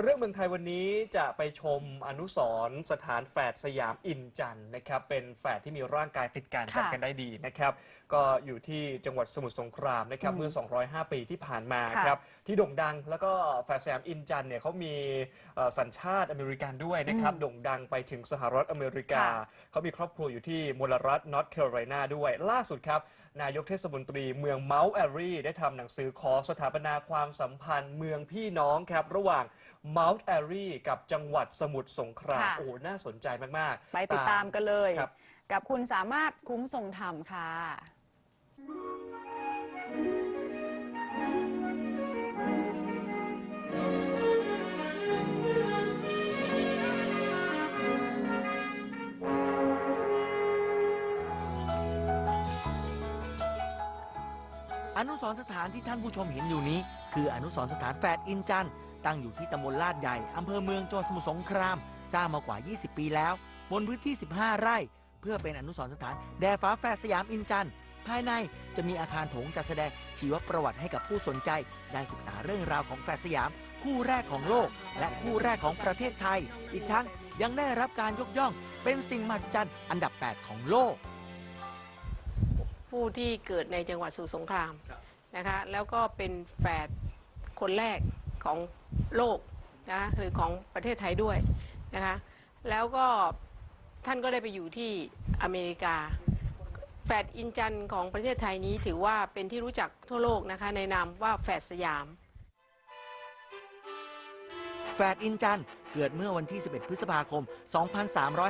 เรื่องเมืองไทยวันนี้จะไปชมอนุสรณ์สถานแฝดสยามอินจันทร์นะครับ เป็นแฝดที่มีร่างกายติดกันค่ะจำกันได้ดีนะครับ ก็อยู่ที่จังหวัดสมุทรสงครามนะครับอืมเมื่อ 205 ปีที่ผ่านมาค่ะครับที่โด่งดังแล้วก็แฝดสยามอินจันทร์เนี่ยเขามีเอ่อสัญชาติอเมริกันด้วยนะครับอืมโด่งดังไปถึงสหรัฐอเมริกาค่ะเขามีครอบครัวอยู่ที่มลรัฐนอร์ทแคโรไลนาด้วยล่าสุดครับนายกเทศมนตรีเมืองเมาส์แอรีได้ทำหนังสือขอสถาปนาความสัมพันธ์เมืองพี่น้องครับ ระหว่างเมาส์แอรีกับจังหวัดสมุทรสงครามค่ะ โอ้น่าสนใจมากๆไปติดตามกันเลย ครับ กับคุณสามารถคุ้มทรงธรรมค่ะ นุสรณ์สถานที่ท่านผู้ชมเห็นอยู่นี้ คืออนุสรณ์สถานแฝดอินจันทร์ตั้งอยู่ที่ตำบลลาดใหญ่อำเภอเมืองจังหวัดสมุทรสงครามสร้างมากว่า 20 ปีแล้ว บนพื้นที่ 15 ไร่ เพื่อเป็นอนุสรณ์สถานแด่ฟ้าแฝดสยามอินจันทร์ภายในจะมีอาคารโถงจัดแสดงชีวประวัติให้กับผู้สนใจ ได้ศึกษาเรื่องราวของแฝดสยาม คู่แรกของโลก และคู่แรกของประเทศไทย อีกทั้งยังได้รับการยกย่อง เป็นสิ่งมหัศจรรย์อันดับ 8 ของโลก ผู้ที่เกิดในจังหวัดสมุทรสงครามครับ นะคะ แล้วก็เป็นแฝดคนแรกของโลกนะคะหรือของประเทศไทยด้วยนะคะ แล้วก็ท่านก็ได้ไปอยู่ที่อเมริกา แฝดอินจันทร์ของประเทศไทยนี้ถือว่าเป็นที่รู้จักทั่วโลกนะคะในนามว่าแฝดสยาม แฝดอินจันทร์เกิดเมื่อวันที่ 11 พฤษภาคม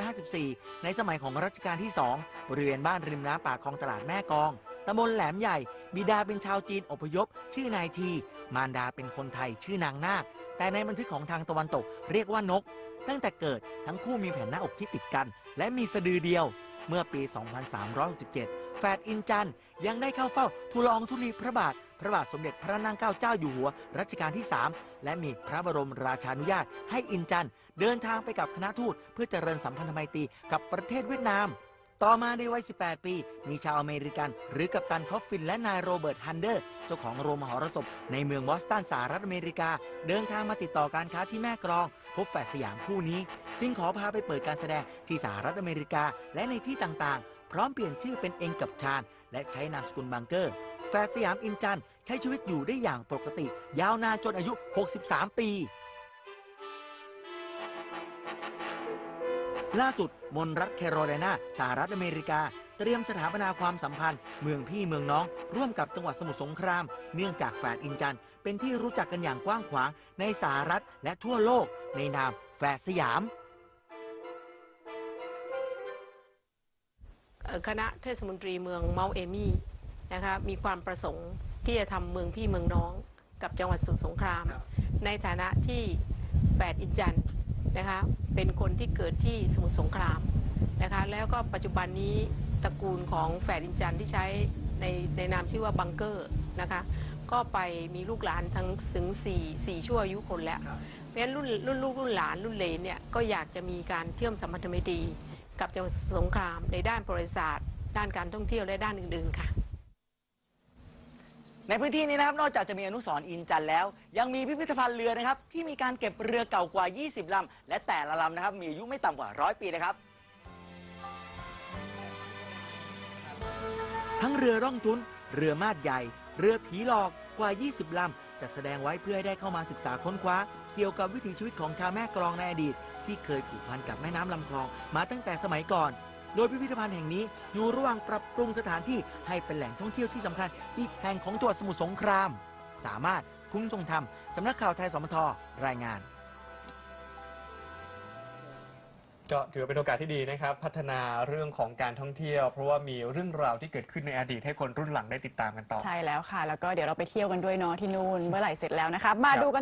2354 ในสมัยของรัชกาลที่ 2 บริเวณบ้านริมน้ำป่าคลองตลาดแม่กอง ตำบลแหลมใหญ่ บิดาเป็นชาวจีนอพยพ ชื่อนายที มารดาเป็นคนไทยชื่อนางนาค แต่ในบันทึกของทางตะวันตกเรียกว่านก ตั้งแต่เกิดทั้งคู่มีแผ่นหน้าอกที่ติดกัน และมีสะดือเดียว เมื่อปี 2367 แฝดอินจันยังได้เข้าเฝ้าทูลองธุลีพระบาท ระบาทสมเด็จพระนางเกล้าเจ้าอยู่หัวรัชกาลที่ 3 และมีพระบรมราชานุญาตให้อินจันเดินทางไปกับคณะทูตเพื่อเจริญสัมพันธไมตรีกับประเทศเวียดนาม ต่อมาในวัย 18 ปี มีชาวอเมริกัน หรือกัปตันคอฟฟินและนายโรเบิร์ตฮันเดอร์ เจ้าของโรงมหรสพในเมืองบอสตันสหรัฐอเมริกา เดินทางมาติดต่อการค้าที่แม่กลอง พบแฝดสยามคู่นี้ จึงขอพาไปเปิดการแสดงที่สหรัฐอเมริกาและในที่ต่างๆ พร้อมเปลี่ยนชื่อเป็นเองกับชาญ และใช้นามสกุลบังเกอร์ แฝดสยามอินจันทร์ใช้ชีวิตอยู่ได้อย่างปกติ ยาวนานจนอายุ 63 ปี ล่าสุดมนรัฐแคโรไลนาสหรัฐอเมริกา เตรียมสถาปนาความสัมพันธ์ เมืองพี่เมืองน้อง ร่วมกับจังหวัดสมุทรสงคราม เนื่องจากแฝดอินจันทร์เป็นที่รู้จักกันอย่างกว้างขวางในสหรัฐและทั่วโลก ในนามแฝดสยาม คณะเทศมนตรีเมืองเมาเอมี่นะคะมีความประสงค์ที่จะทำเมืองพี่เมืองน้องกับจังหวัดสมุทรสงครามครับในฐานะที่แปดอินจันทร์นะคะเป็นคนที่เกิดที่สมุทรสงครามนะคะแล้วก็ปัจจุบันนี้ตระกูลของแฝดอินจันทร์ที่ใช้ในในนามชื่อว่าบังเกอร์นะคะก็ไปมีลูกหลานทั้งถึงสี่สี่ชั่วอายุคนแล้วเพราะฉะนั้นรุ่นรุ่นลูกรุ่นหลานรุ่นเหลนเนี่ยก็อยากจะมีการเชื่อมสัมพันธไมตรี กับจังหวัดสงครามในด้านประวัติศาสตร์ด้านการท่องเที่ยวและด้านอื่นๆค่ะ ในพื้นที่นี้นะครับนอกจากจะมีอนุสรณ์อินจันทร์แล้ว ยังมีพิพิธภัณฑ์เรือนะครับ ที่มีการเก็บเรือเก่ากว่า 20ลำและแต่ละลำนะครับ มีอายุไม่ต่ำกว่าร้อยปีนะครับ ทั้งเรือร่องทุน เรือมาดใหญ่ เรือผีหลอกกว่า 20ลำจัดแสดงไว้เพื่อให้ได้เข้ามาศึกษาค้นคว้า เกี่ยวกับวิถีชีวิตของชาวแม่กลองในอดีต ที่เคยผูกพันกับแม่น้ำลำคลองมาตั้งแต่สมัยก่อน โดยพิพิธภัณฑ์แห่งนี้อยู่ระหว่างปรับปรุงสถานที่ให้เป็นแหล่งท่องเที่ยวที่สำคัญอีกแห่งของจังหวัดสมุทรสงคราม สามารถคุ้มทรงธรรมสำนักข่าวไทยสมทรายงานก็ถือว่าเป็นโอกาสที่ดีนะครับ พัฒนาเรื่องของการท่องเที่ยว เพราะว่ามีเรื่องราวที่เกิดขึ้นในอดีตให้คนรุ่นหลังได้ติดตามกันต่อ ใช่แล้วค่ะ แล้วก็เดี๋ยวเราไปเที่ยวกันด้วยเนาะที่นู่นเมื่อไหร่เสร็จแล้วนะคะมาครับดูกัน